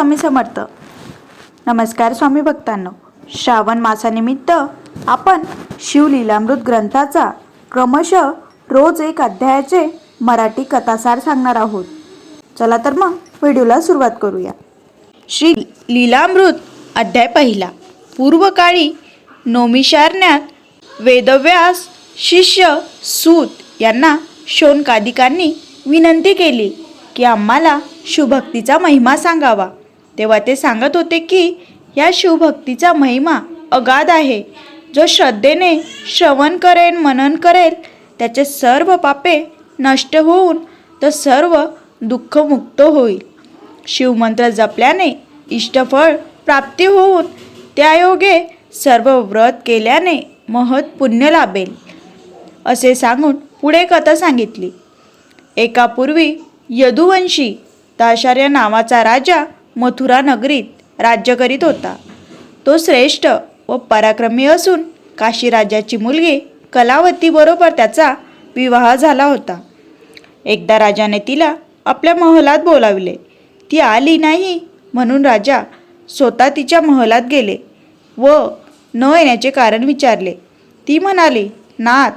स्वामी समर्थ. नमस्कार स्वामी भक्तांनो. श्रावण मासानिमित्त आपण शिवलीलामृत ग्रंथाचा क्रमशः रोज एक अध्यायाचे मराठी कथासार सांगणार आहोत. चला तर मग व्हिडिओला सुरुवात करूया. श्री लीलामृत अध्याय पहिला. पूर्वकाळी नोमिशारण्यात वेदव्यास शिष्य सूत यांना शोनकादिकांनी विनंती केली की आम्हाला शिवभक्तीचा महिमा सांगावा. तेव्हा ते सांगत होते की या शिवभक्तीचा महिमा अगाध आहे. जो श्रद्धेने श्रवण करेन मनन करेल त्याचे सर्व पापे नष्ट होऊन तो सर्व दुःखमुक्त होईल. शिवमंत्र जपल्याने इष्टफळ प्राप्ती होऊन त्यायोगे सर्व व्रत केल्याने महत पुण्य लाभेल. असे सांगून पुढे कथा सांगितली. एकापूर्वी यदुवंशी ताशार्य नावाचा राजा मथुरा नगरीत राज्य करीत होता. तो श्रेष्ठ व पराक्रमी असून काशी राजाची मुलगी कलावतीबरोबर त्याचा विवाह झाला होता. एकदा राजाने तिला आपल्या महलात बोलावले. ती आली नाही म्हणून राजा स्वतः तिच्या महलात गेले व न येण्याचे कारण विचारले. ती म्हणाली नाथ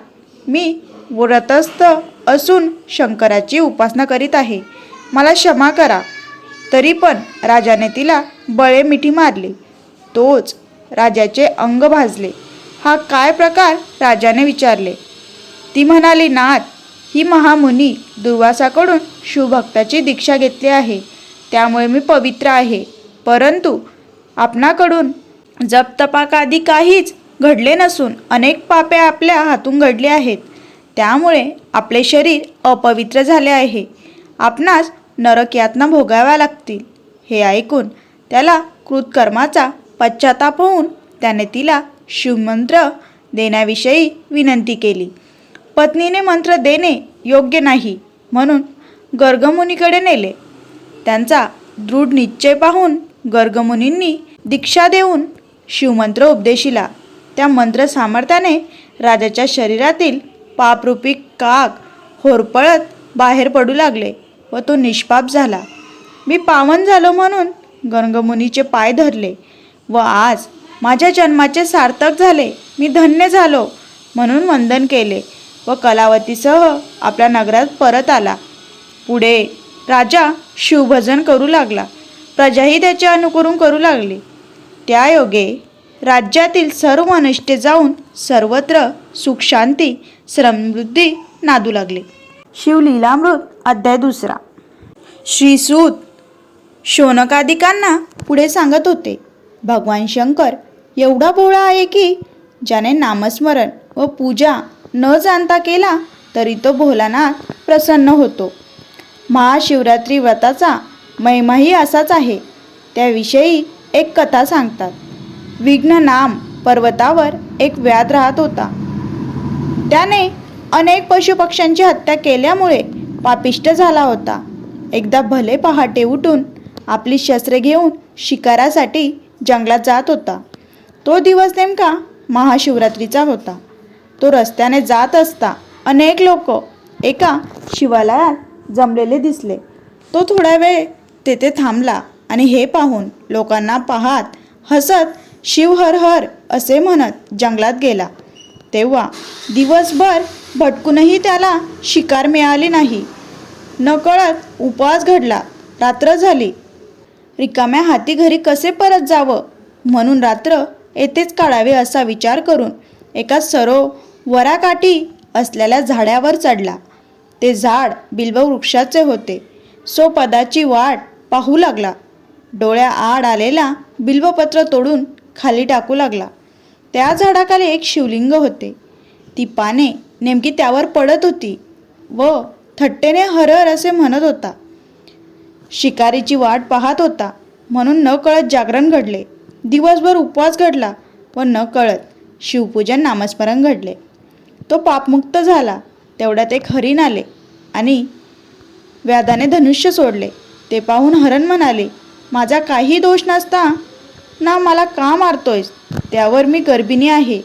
मी व्रतस्थ असून शंकराची उपासना करीत आहे. मला क्षमा करा. तरी पण राजाने तिला बळे मिठी मारली. तोच राजाचे अंग भाजले. हा काय प्रकार? राजाने विचारले. ती म्हणाली नाथ ही महामुनी दुर्वासाकडून शिवभक्ताची दीक्षा घेतली आहे. त्यामुळे मी पवित्र आहे. परंतु आपणाकडून जप तपाक काहीच घडले नसून अनेक पापे आपल्या हातून घडली आहेत. त्यामुळे आपले शरीर अपवित्र झाले आहे. आपणास नरक यातना भोगाव्या लागतील. हे ऐकून त्याला कृतकर्माचा पश्चाताप होऊन त्याने तिला शिवमंत्र देण्याविषयी विनंती केली. पत्नीने मंत्र देणे योग्य नाही म्हणून गर्गमुनीकडे नेले. त्यांचा दृढ निश्चय पाहून गर्गमुनींनी दीक्षा देऊन शिवमंत्र उपदेशिला. त्या मंत्र सामर्थ्याने राजाच्या शरीरातील पापरूपी काक होरपळत बाहेर पडू लागले. व तो निष्पाप झाला. मी पावन झालो म्हणून गंगमुनीचे पाय धरले व आज माझ्या जन्माचे सार्थक झाले. मी धन्य झालो म्हणून वंदन केले व कलावतीसह आपल्या नगरात परत आला. पुढे राजा शिवभजन करू लागला. प्रजाही त्याचे अनुकरण करू लागली. त्या योगे राज्यातील सर्व अनिष्टे जाऊन सर्वत्र सुखशांती समृद्धी नादू लागले. शिवलीलामृत अध्याय दुसरा. श्रीसूत शोनकादिकांना पुढे सांगत होते भगवान शंकर एवढा भोळा आहे की ज्याने नामस्मरण व पूजा न जाणता केला तरी तो भोलानाथ प्रसन्न होतो. महाशिवरात्री व्रताचा महिमाही असाच आहे. त्याविषयी एक कथा सांगतात. विघ्न नाम पर्वतावर एक व्याध राहत होता. त्याने अनेक पशुपक्ष्यांची हत्या केल्यामुळे पापिष्ट झाला होता. एकदा भले पहाटे उठून आपली शस्त्रे घेऊन शिकारासाठी जंगलात जात होता. तो दिवस नेमका महाशिवरात्रीचा होता. तो रस्त्याने जात असता अनेक लोक एका शिवालयात जमलेले दिसले. तो थोडा वेळ तेथे थांबला आणि हे पाहून लोकांना पाहत हसत शिव हर हर असे म्हणत जंगलात गेला. तेव्हा दिवसभर भटकूनही त्याला शिकार मिळाली नाही. नकळत उपवास घडला. रात्र झाली. रिकाम्या हाती घरी कसे परत जावं? म्हणून रात्र येथेच काढावे असा विचार करून एका सरो वराकाठी असलेल्या झाडावर चढला. ते झाड बिल्ववृक्षाचे होते. सो पदाची वाट पाहू लागला. डोळ्या आड आलेला बिल्वपत्र तोडून खाली टाकू लागला. त्या झाडाखाली एक शिवलिंग होते. ती पाने नेमकी त्यावर पडत होती. व थट्टेने हरहर असे म्हणत होता. शिकारीची वाट पाहत होता. म्हणून न कळत जागरण घडले. दिवसभर उपवास घडला व न कळत शिवपूजन नामस्मरण घडले. तो पापमुक्त झाला. तेवढ्यात एक हरिण आले आणि व्याधाने धनुष्य सोडले. ते पाहून हरण म्हणाले माझा काही दोष नसता. ना मला का मारतोयस? त्यावर मी गर्भिणी आहे.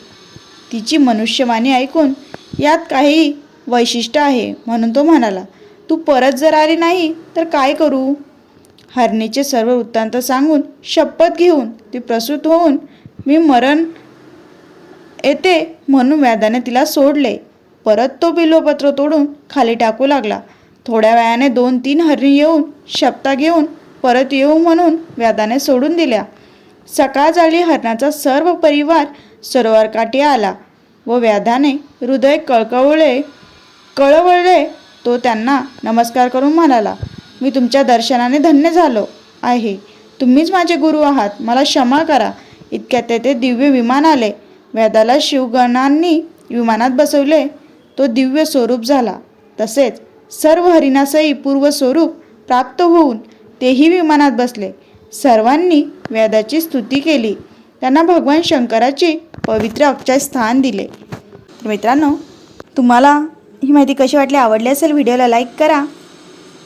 तिची मनुष्यवाणी ऐकून यात काही वैशिष्ट्य आहे म्हणून तो म्हणाला तू परत जर आली नाही तर काय करू? हरणीचे सर्व वृत्तांत सांगून शपथ घेऊन ती प्रसूत होऊन मी मरण येते म्हणून व्याधाने तिला सोडले. परत तो बिल्वपत्र तोडून खाली टाकू लागला. थोड्या वेळाने दोन तीन हरणी येऊन शपथा घेऊन परत येऊ म्हणून व्याधाने सोडून दिल्या. सकाळ झाली हरणाचा सर्व परिवार सरोवरकाठी आला. व व्याधाने हृदय कळकवळे कळवळले तो त्यांना नमस्कार करून म्हणाला मी तुमच्या दर्शनाने धन्य झालो आहे. तुम्हीच माझे गुरु आहात. मला क्षमा करा. इतक्यात तेथे दिव्य विमान आले. व्याधाला शिवगणांनी विमानात बसवले. तो दिव्य स्वरूप झाला. तसेच सर्व हरिणासही पूर्व स्वरूप प्राप्त होऊन तेही विमानात बसले. सर्वांनी व्यादाची स्तुती केली. त्यांना भगवान शंकराची पवित्र अक्षय स्थान दिले. तर मित्रांनो तुम्हाला ही माहिती कशी वाटली आवडली असेल व्हिडिओला लाईक करा.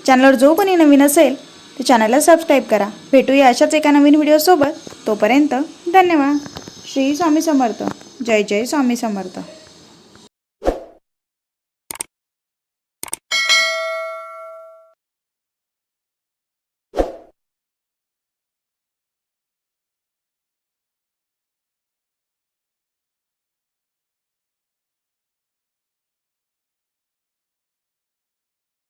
चॅनलवर जो कोणी नवीन असेल ते चॅनलला सबस्क्राईब करा. भेटूया अशाच एका नवीन व्हिडिओसोबत तोपर्यंत धन्यवाद. श्री स्वामी समर्थ. जय जय स्वामी समर्थ.